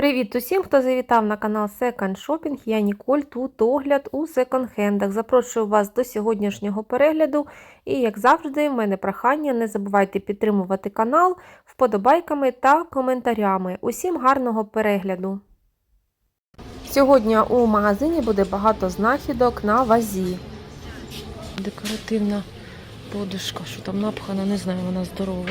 Привіт усім, хто завітав на канал Second Shopping. Я Ніколь, тут огляд у секонд-хендах. Запрошую вас до сьогоднішнього перегляду. І, як завжди, в мене прохання, не забувайте підтримувати канал вподобайками та коментарями. Усім гарного перегляду! Сьогодні у магазині буде багато знахідок на вазі. Декоративна подушка, що там напхана, не знаю, вона здорова.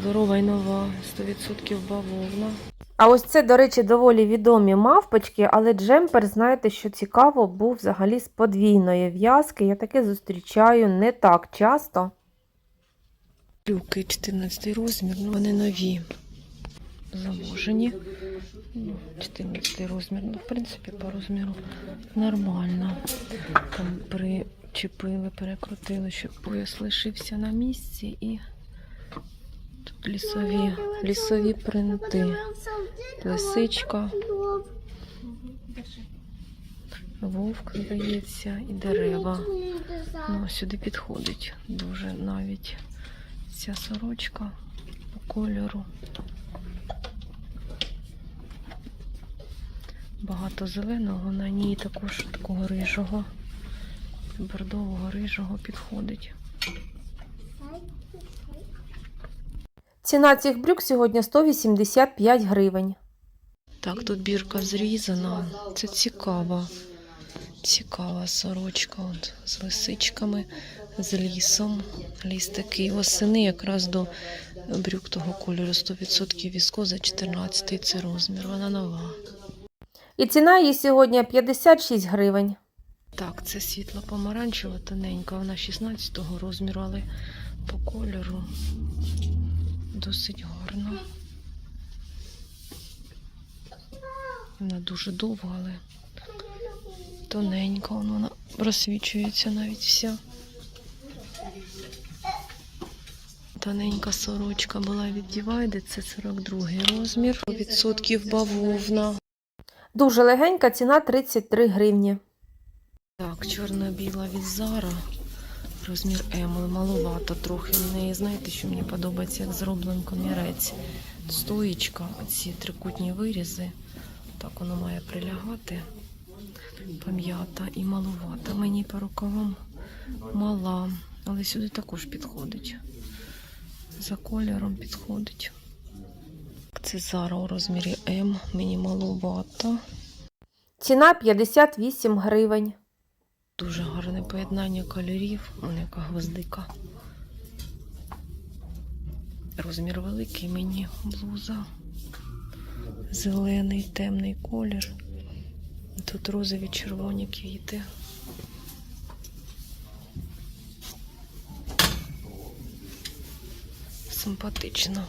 Здорова і нова, 100% бавовна. А ось це, до речі, доволі відомі мавпочки, але джемпер, знаєте, що цікаво, був взагалі з подвійної в'язки. Я таке зустрічаю не так часто. Брюки 14 розмір, ну вони нові. Заможені. Ну, 14 розмір. Ну, в принципі, по розміру нормально. Там причепили, перекрутили, щоб пояс лишився на місці і тут лісові, лісові принти. Лисичка, вовк, здається, і дерева. Ну, сюди підходить дуже навіть ця сорочка по кольору. Багато зеленого, на ній також такого рижого, бордового рижого підходить. Ціна цих брюк сьогодні 185 гривень. Так, тут бірка зрізана. Це цікава. Цікава сорочка от, з лисичками, з лісом. Ліс такий восени якраз до брюк того кольору 100% віскоза, 14 це розмір. Вона нова. І ціна її сьогодні 56 гривень. Так, це світло помаранчева, тоненька, вона 16-го розміру, але по кольору досить гарна. Вона дуже довга, але тоненька, вона розсвічується навіть вся. Тоненька сорочка була від Дівайди, це 42 розмір. Відсотків бавовна. Дуже легенька, ціна 33 гривні. Так, чорно-біла від Зара. Розмір М, маловато трохи. В неї, знаєте, що мені подобається, як зроблений комірець. Стоїчка, оці трикутні вирізи. Так воно має прилягати. Пам'ята і маловата. Мені по рукавам мала, але сюди також підходить. За кольором підходить. Це Зара у розмірі М, мені маловато. Ціна 58 гривень. Дуже гарне поєднання кольорів. Вон яка гвоздика. Розмір великий мені блуза. Зелений, темний колір. Тут розові червоні квіти. Симпатично.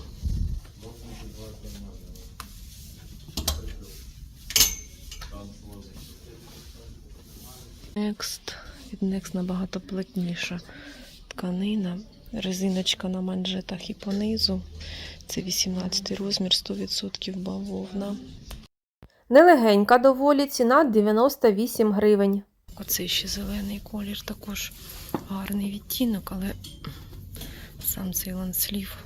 Next. Від Next набагато плотніша тканина. Резиночка на манжетах і понизу. Це 18 розмір, 100% бавовна. Нелегенька доволі, ціна 98 гривень. Оцей ще зелений колір, також гарний відтінок, але сам цей ланслів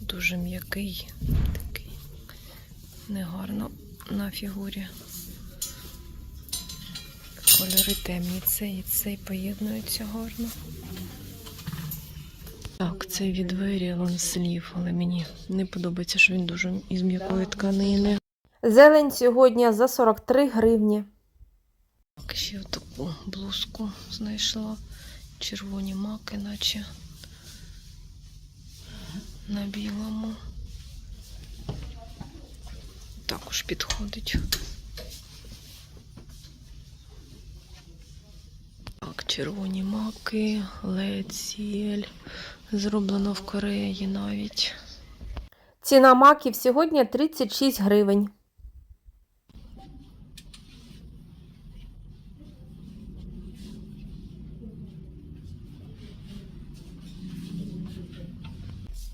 дуже м'який, такий негарно на фігурі. Кольори темні, цей і цей поєднуються гарно. Так, це від двері ланслів, але мені не подобається, що він дуже із м'якої тканини. Зелень сьогодні за 43 гривні. Так, ще таку блузку знайшла. Червоні маки, наче на білому. Також підходить. Червоні маки, леціль. Зроблено в Кореї навіть. Ціна маків сьогодні 36 гривень.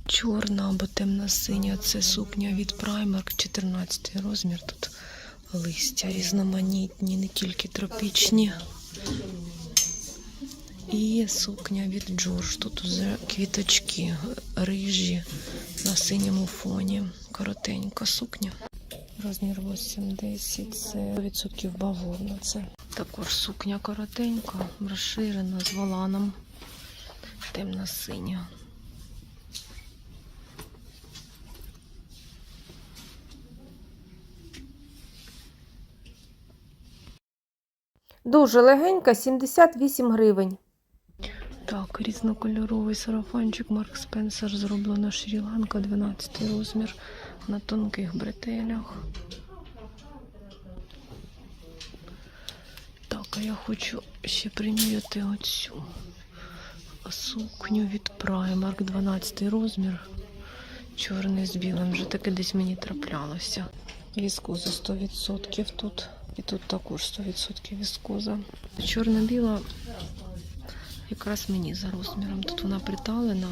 Чорна або темно-синя це сукня від Primark, 14 розмір. Тут листя різноманітні, не тільки тропічні. І сукня від Джордж. Тут уже квіточки рижі на синьому фоні. Коротенька сукня. Розмір 80, це 100% бавовна. Це також сукня коротенька, розширена з воланом. Темно-синя. Дуже легенька, 78 гривень. Так, різнокольоровий сарафанчик Марк Спенсер зроблено Шрі-Ланка, 12 розмір на тонких бретелях. Так, а я хочу ще приміряти оцю сукню від Primark, 12 розмір. Чорний з білим. Вже таке десь мені траплялося. Віскоза 100% тут. І тут також 100% віскоза. Чорно-біла якраз мені за розміром. Тут вона приталена.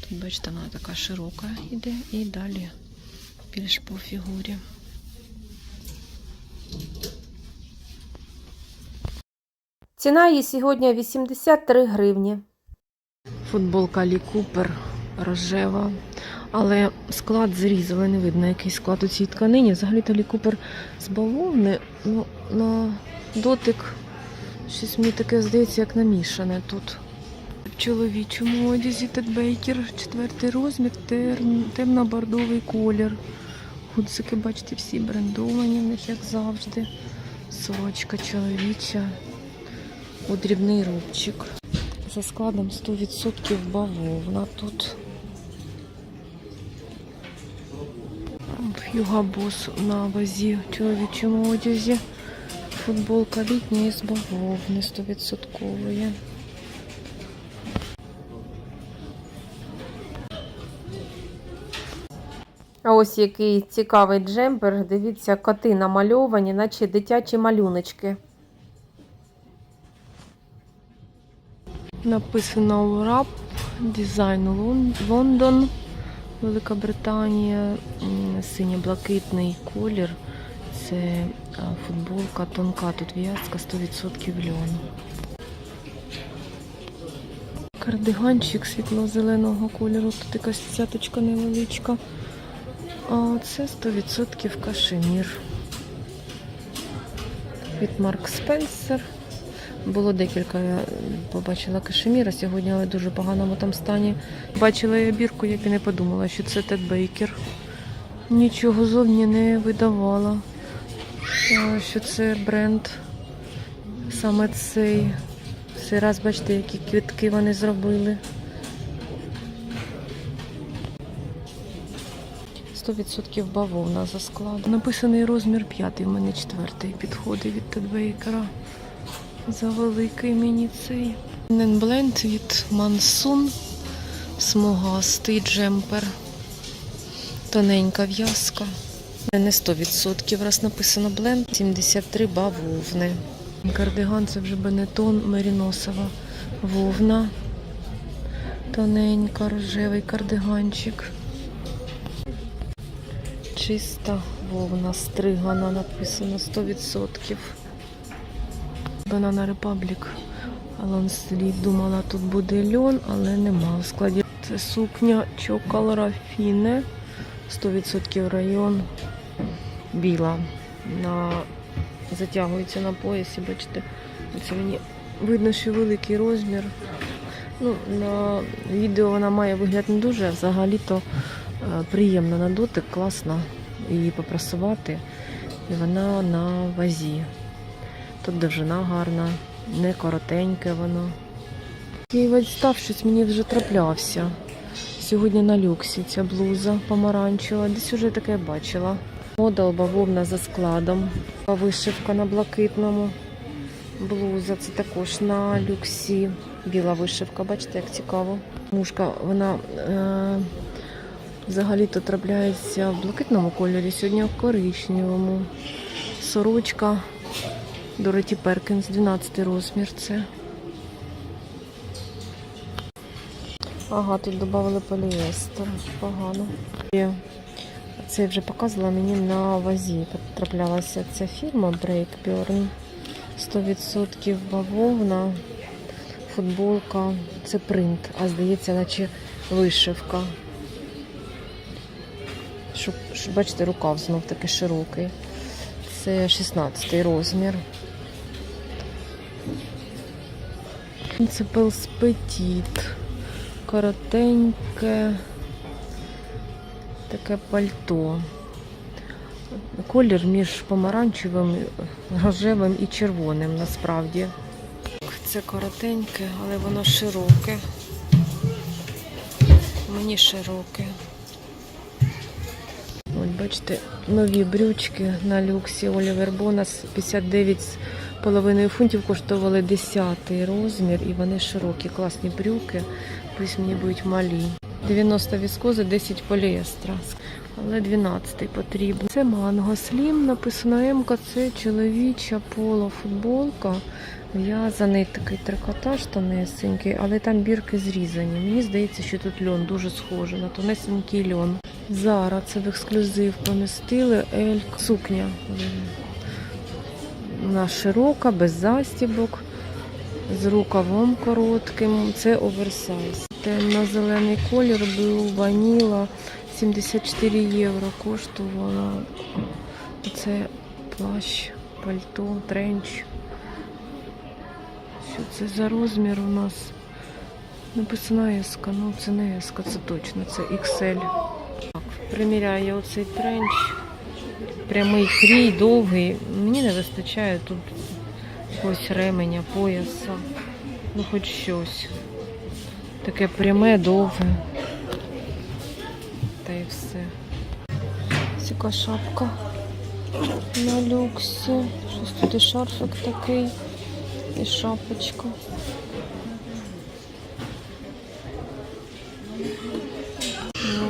Тут, бачите, вона така широка йде і далі більш по фігурі. Ціна її сьогодні 83 гривні. Футболка Лі Купер рожева. Але склад зрізали, не видно, який склад у цій тканині. Взагалі-то Лі Купер з бавовни, ну, на дотик щось мені таке здається, як намішане тут. В чоловічому одязі Тед Бейкер, четвертий розмір, терм- темно-бордовий колір. Гудзики, бачите, всі брендовані в них, як завжди. Сорочка чоловіча, у дрібний рубчик. За складом 100% бавовна тут. Хьюга Бос на вазі в чоловічому одязі. Футболка літня із бавовни 100%. А ось який цікавий джемпер. Дивіться, коти намальовані, наче дитячі малюночки. Написано Урап, дизайн Лон- Лондон, Велика Британія, синьо-блакитний колір. Це футболка тонка, тут в'язка 100% льону. Кардиганчик світло-зеленого кольору, тут якась цяточка невеличка. А це 100% кашемір. Від Марк Спенсер. Було декілька, я побачила кашеміра сьогодні, але в дуже поганому там стані. Бачила я бірку, як і не подумала, що це Тед Бейкер. Нічого зовні не видавала, що це бренд. Саме цей. Цей раз бачите, які квітки вони зробили. 100% бавовна за склад. Написаний розмір 5, в мене четвертий підходить від Тед Бейкера. За великий мені цей. Бленд від Мансун. Смугастий джемпер. Тоненька в'язка. Не 100%, раз написано бленд. 73 бавовни. Кардиган це вже бенетон меріносова вовна. Тоненька, рожевий кардиганчик. Чиста вовна, стригана написано 100%. Banana Republic. Лонслів думала, тут буде льон, але нема. В складі це сукня Чокал Рафіне. 100% район біла. На... Затягується на поясі, бачите. Оце мені видно, що великий розмір. Ну, на відео вона має вигляд не дуже, а взагалі-то е, приємно на дотик, класно її попрасувати. І вона на вазі. Тут довжина гарна, не коротеньке воно. Такий весь став щось мені вже траплявся. Сьогодні на люксі ця блуза помаранчева. Десь уже таке бачила. Мода бавовна за складом. Вишивка на блакитному. Блуза це також на люксі. Біла вишивка, бачите, як цікаво. Мушка, вона е, взагалі-то трапляється в блакитному кольорі, сьогодні в коричневому. Сорочка Дороті Перкінс, 12 розмір це. Ага, тут додали поліестер. Погано. Це я вже показувала мені на вазі. Траплялася ця фірма Breakburn. 100% бавовна. футболка. Це принт, а здається, наче вишивка. Щоб, щоб бачите, рукав знов таки широкий. Це 16 розмір. Це пелс петіт. Коротеньке. Таке пальто. Колір між помаранчевим, рожевим і червоним насправді. Це коротеньке, але воно широке. Мені широке. От бачите, нові брючки на люксі Олівер Бонас 59,5 фунтів коштували 10 розмір і вони широкі, класні брюки, пусть мені будуть малі. 90 віскози, 10 поліестра. Але 12 потрібен. Це манго слім, написано М, це чоловіча поло футболка. В'язаний такий трикотаж тонесенький, але там бірки зрізані. Мені здається, що тут льон дуже схожий на тонесенький льон. Зара це в ексклюзив помістили. Ель сукня. Вона широка, без застібок, з рукавом коротким. Це оверсайз. Темно-зелений колір був ваніла. 74 євро коштувала. Це плащ, пальто, тренч. Що це за розмір у нас? Написано S, ну це не S, це точно, це XL. Так, приміряю оцей тренч. Прямий крій, довгий. Мені не вистачає тут якогось ременя, пояса. Ну хоч щось. Таке пряме, довге. Та й все. Ось яка шапка на люксі. Щось тут і шарфик такий, і шапочка.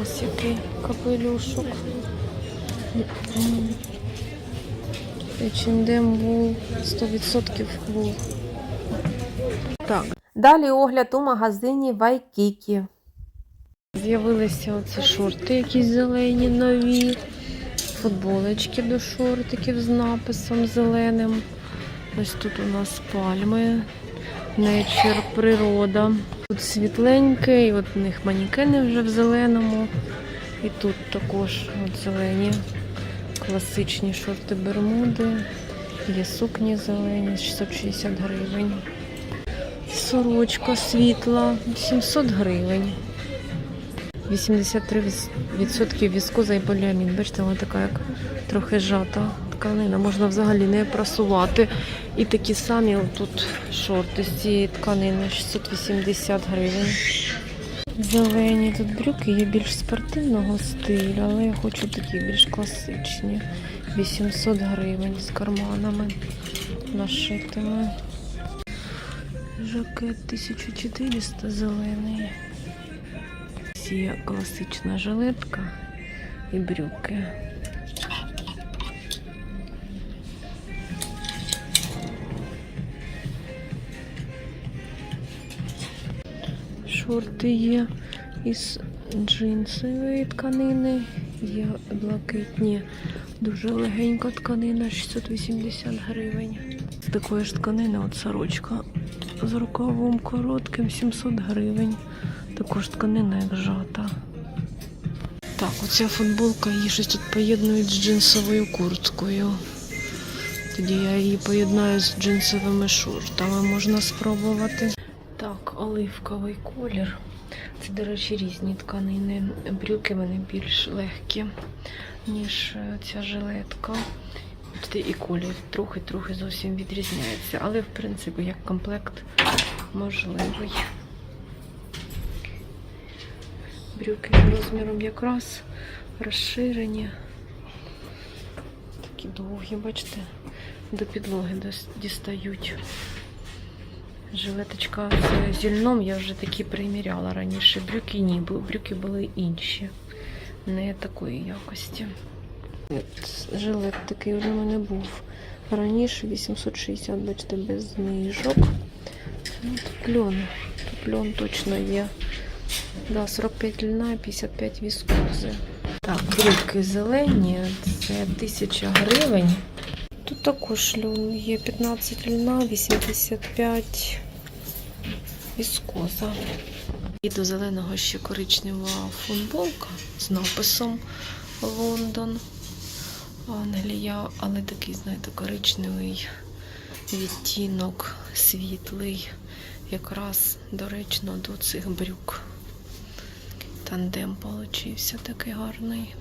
Ось який капелюшок. H&M був 100% був. Так, Далі огляд у магазині Вайкікі. З'явилися оці шорти якісь зелені, нові, футболочки до шортиків з написом зеленим. Ось тут у нас пальми, Nature, природа. Тут світленьке, і от у них манікени вже в зеленому. І тут також от зелені класичні шорти Бермуди. Є сукні зелені, 660 гривень. Сорочка світла, 700 гривень. 83% віскоза і поліамід. Бачите, вона така як трохи жата тканина. Можна взагалі не прасувати. І такі самі тут шорти з цієї тканини 680 гривень. Зелені тут брюки є більш спортивного стилю, але я хочу такі більш класичні. 800 гривень з карманами нашитими. Жакет 1400 зелений. Є класична жилетка і брюки. Шорти є із джинсової тканини, є блакитні, дуже легенька тканина, 680 гривень. Такої ж тканини от сорочка з рукавом коротким 700 гривень. Також тканина як жата. Так, оця футболка її щось тут поєднують з джинсовою курткою. Тоді я її поєднаю з джинсовими шортами, можна спробувати. Так, оливковий колір. Це, до речі, різні тканини. Брюки вони більш легкі, ніж е, ця жилетка. І колір трохи-трохи зовсім відрізняється. Але, в принципі, як комплект можливий. Брюки розміром якраз розширені. Такі довгі, бачите, до підлоги дістають. Жилеточка з зільном я вже такі приміряла раніше. Брюки ні, брюки були інші, не такої якості. Жилет такий в мене був раніше, 860, бачите, без знижок. Ну, Тут льон, тут льон точно є. Да, 45 льна, 55 віскози. Так, брюки зелені, це 1000 гривень. Також льон є 15 льна, 85 віскоза. І до зеленого ще коричнева футболка з написом Лондон, Англія, але такий, знаєте, коричневий відтінок світлий, якраз доречно до цих брюк. Тандем получився такий гарний.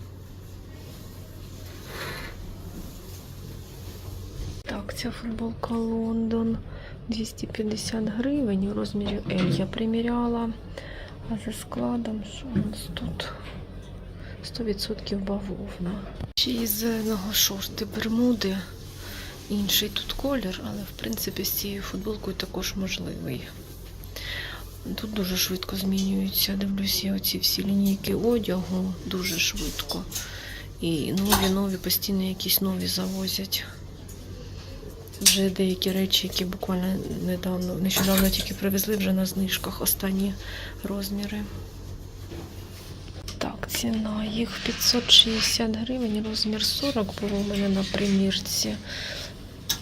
Ця футболка Лондон 250 гривень у розмірі L я приміряла. А за складом, що у нас тут? 100% бавовна. Ще із зеленого шорти Бермуди. Інший тут колір, але в принципі з цією футболкою також можливий. Тут дуже швидко змінюються. Дивлюся, оці всі лінійки одягу дуже швидко. І нові, нові, постійно якісь нові завозять. Вже деякі речі, які буквально недавно, нещодавно тільки привезли вже на знижках останні розміри. Так, ціна їх 560 гривень, розмір 40 був у мене на примірці.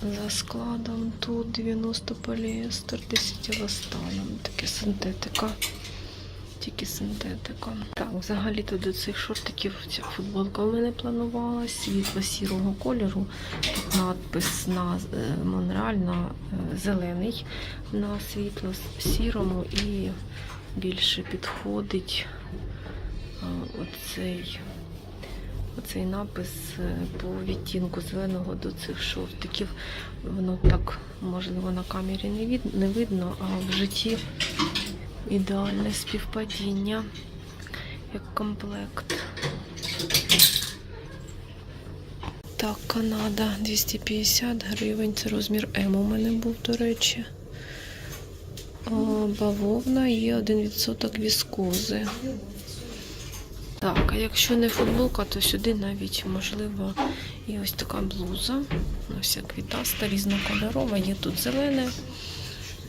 За складом тут 90 поліестер, 10 еластаном. Таке синтетика. Тільки синтетика. Так, взагалі то до цих шортиків ця футболка у мене планувалась світло-сірого кольору. Тут надпис на е, Монреаль на е, зелений, на світло-сірому і більше підходить е, оцей, оцей напис по відтінку зеленого до цих шортиків. Воно так, можливо, на камері не видно, а в житті ідеальне співпадіння як комплект. Так, Канада 250 гривень. Це розмір М у мене був, до речі. Бавовна є 1% віскози. Так, а якщо не футболка, то сюди навіть можливо і ось така блуза. Ну, вся квітаста, різнокольорова. Є тут зелене.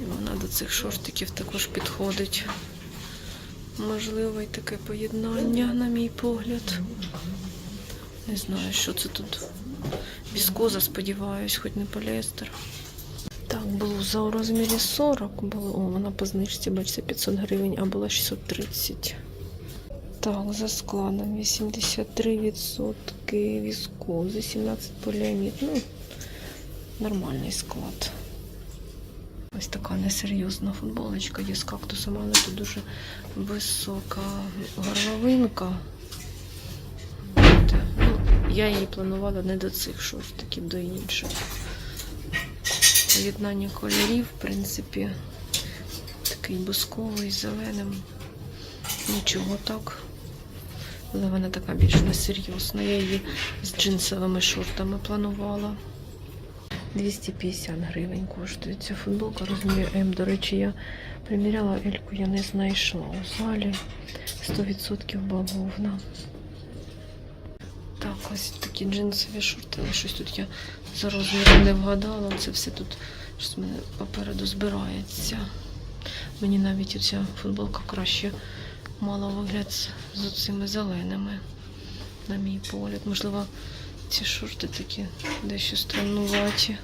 Вона до цих шортиків також підходить. Можливо, і таке поєднання, на мій погляд. Не знаю, що це тут. Віскоза, сподіваюсь, хоч не поліестер. Так, блуза у розмірі 40 було. О, вона по знижці, бачите, 500 гривень, а була 630. Так, за складом 83% віскози, 17 поліамід. Ну, нормальний склад. Ось така несерйозна футболочка є з кактусом, але тут дуже висока горловинка. Ну, я її планувала не до цих шортиків, до інших. Поєднання кольорів, в принципі, такий бусковий зеленим. Нічого так. Але вона така більш несерйозна. Я її з джинсовими шортами планувала. 250 гривень коштує ця футболка. Розмір М. До речі, я приміряла Ельку, я не знайшла у залі. 100% бавовна. Так, ось такі джинсові шорти, але щось тут я за розміром не вгадала. Це все тут щось мене попереду збирається. Мені навіть ця футболка краще мала вигляд з цими зеленими, на мій погляд. Можливо, ці шорти такі дещо страннуваті.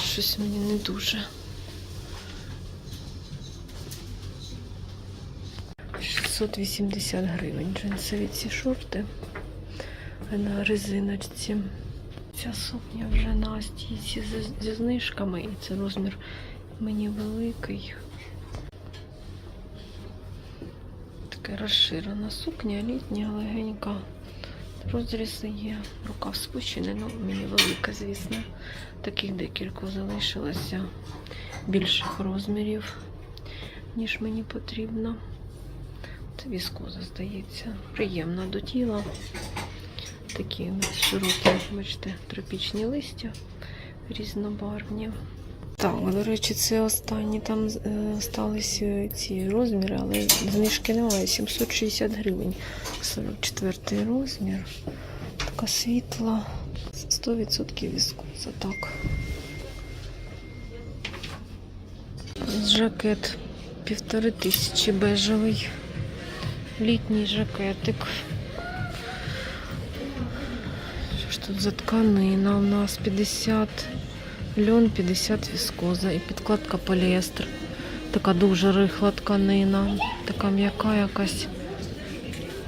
Щось мені не дуже. 680 гривень джинсові ці шорти на резиночці. Ця сукня вже на стійці зі- знижками, і це розмір мені великий. Така розширена сукня, літня, легенька. Розрізи є. Рукав спущений, ну мені велика, звісно. Таких декілька залишилося більших розмірів, ніж мені потрібно. Це віскоза, здається. Приємна до тіла. Такі широкі, бачите, тропічні листя різнобарвні. Так, до речі, це останні там е, сталися ці розміри, але знижки немає. 760 гривень. 44 розмір. Така світла. 100% віскоза, так. Жакет півтори тисячі бежевий. Літній жакетик. Що ж тут за тканина? У нас 50 льон, 50 віскоза і підкладка поліестер. Така дуже рихла тканина, така м'яка якась.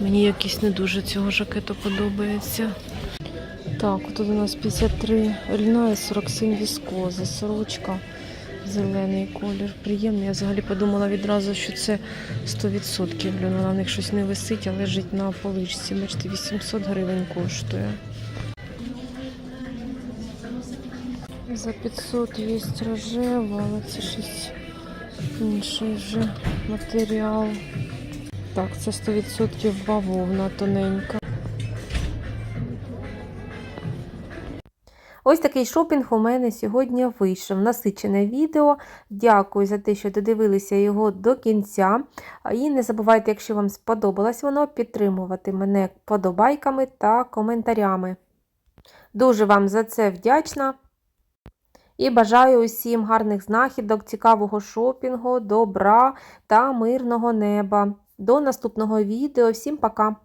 Мені якийсь не дуже цього жакету подобається. Так, тут у нас 53 льна і 47 віскози, сорочка, зелений колір. Приємний. Я взагалі подумала відразу, що це 100% льон. В них щось не висить, а лежить на поличці. Бачите, 800 гривень коштує. За 500 є рожева, але це щось інший вже матеріал. Так, це 100% бавовна тоненька. Ось такий шопінг у мене сьогодні вийшов. Насичене відео. Дякую за те, що додивилися його до кінця. І не забувайте, якщо вам сподобалось воно, підтримувати мене подобайками та коментарями. Дуже вам за це вдячна. І бажаю усім гарних знахідок, цікавого шопінгу, добра та мирного неба. До наступного відео. Всім пока!